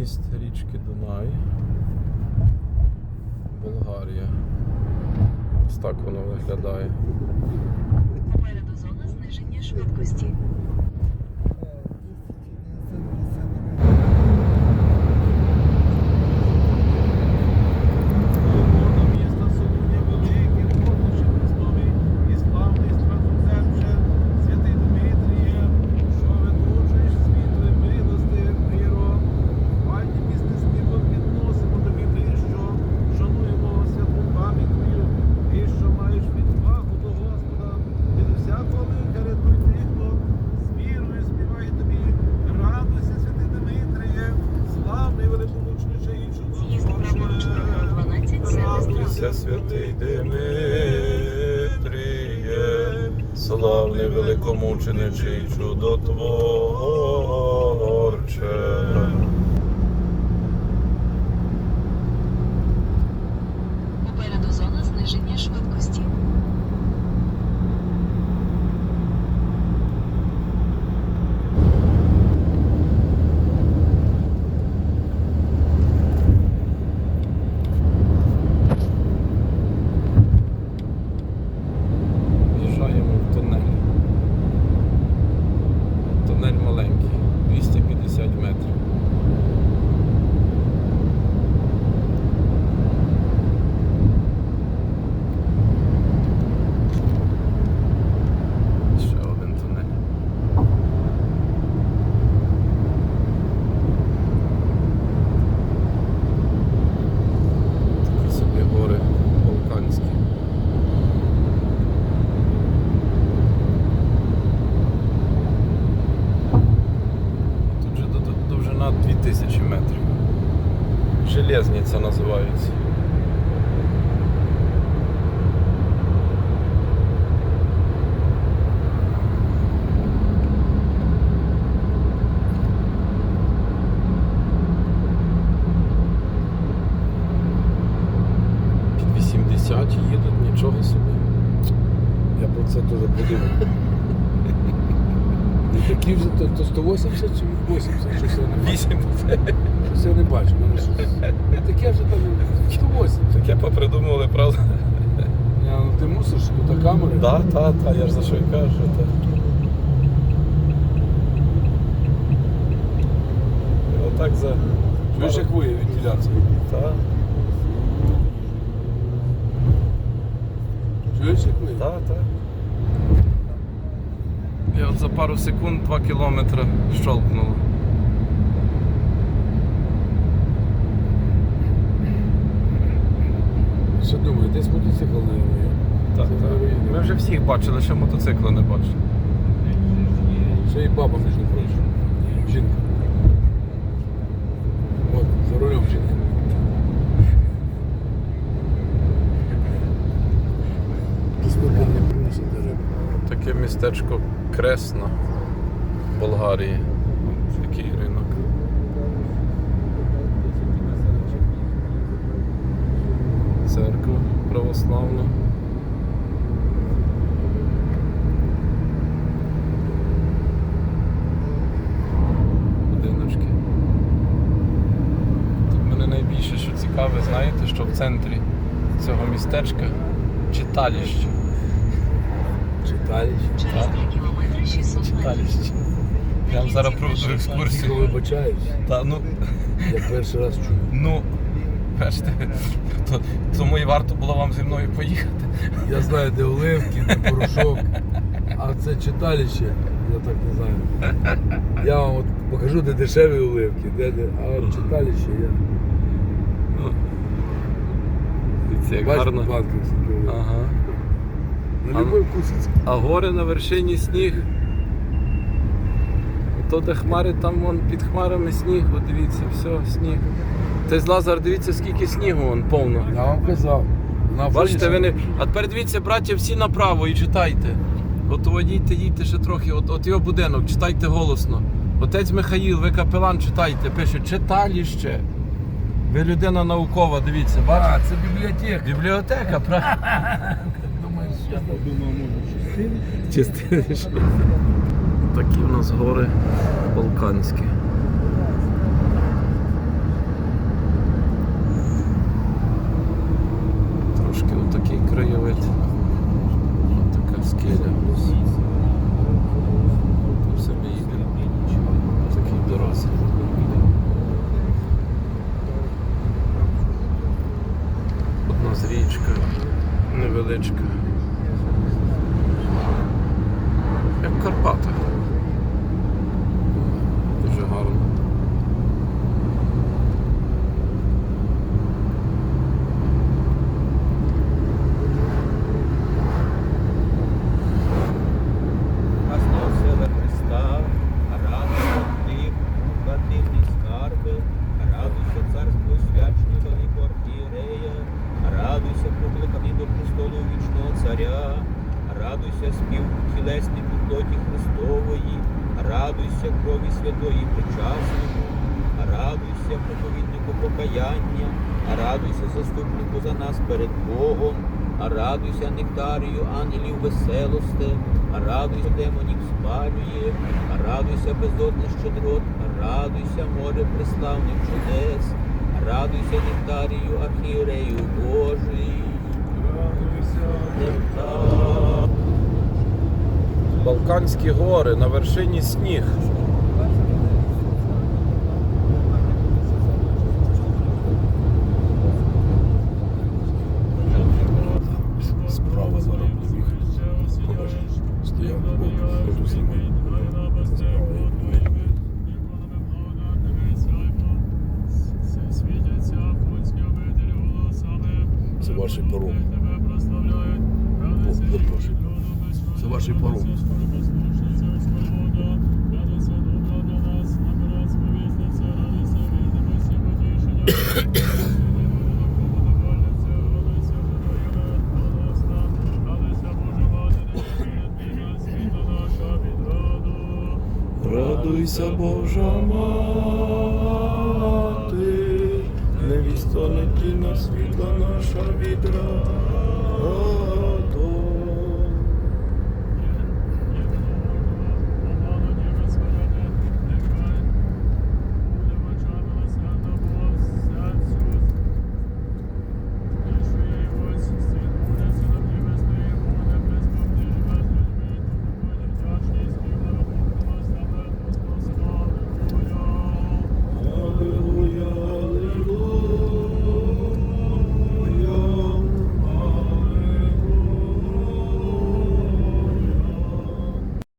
Міст річки Дунай. Болгарія. Ось так воно виглядає. Попереду зона зниження швидкості. Радуйся, святий Димитріє, славний великомученичий чудотворче. Попереду зона зниження швидкості. В'їжджаємо в тунель. Тунель маленький, 250 метрів. Ще один тунель. Такі собі гори Балканські. Тут же д- д- довжина 2000 метрів. Железниця називається. Під 80 їдуть, нічого собі. Я про це теж подумав. Такі вже, то, то 180 чи 80, щось я не бачу. 8 Щось я не бачу. мене щось- Не таке вже там 180. Таке попридумували, правда? Я, ну ти мусиш, тут та камера. Так, так, так, я ж за що й кажу. Та. І отак за. Чуєш, як виє вентиляція? Так, Чуєш, як виє? так, так. І от за пару секунд 2 кілометри щолкнуло. Що думаю, десь мотоцикл не. Так, Це так. Ми вже всіх бачили, ще мотоцикла не бачили. Ще й баба, між прочим. Жінка. От, за рулем жінка. Таке містечко Кресна в Болгарії. Такий ринок. Церква православна. Будиночки. Тут мене найбільше цікаве, знаєте, що в центрі цього містечка читаліще. Читаліще. Через 3 кілометри 600 метрів. Читаліще. Я вам зараз проведу Тільки екскурсію. вибачаюсь. Та ну, Я перший раз чую. ну, бачите, то, тому і варто було вам зі мною поїхати. Я знаю, де Оливки, де порошок. А це читалище, я так не знаю. Я вам от покажу, де дешеві оливки, де, де, а от читалище я. Це як Бачите, гарно. банки. Ага. На А- любой вкус. А гори на вершині сніг. То, де хмари, там вон під хмарами сніг, от дивіться, все, сніг. Ти з Лазар, дивіться, скільки снігу вон повно. Я вам казав. На Бачите, ви не. А тепер дивіться, браття, всі направо і читайте. От о, їдьте, ще трохи, от, от його будинок, читайте голосно. Отець Михаїл, ви капелан, читайте, пише читаліще. Ви людина наукова, дивіться, бачите? А, це бібліотека. Бібліотека, правда? Я подумав, може, частини. Частини. Такі в нас гори Балканські. Радуйся крові святої причасному, радуйся проповіднику покаяння, радуйся заступнику за нас перед Богом, радуйся нектарію ангелів веселосте, радуйся демонів спалює, радуйся безодне щедрот, радуйся море преславних чудес, радуйся нектарію архієрею Божий. Нектар. Балканські гори на вершині сніг. Справа зараз. Покажи. Стояв. Справа є. Це ваш паром. Радуйся, Божа мати, невіста тіна світла наша відра.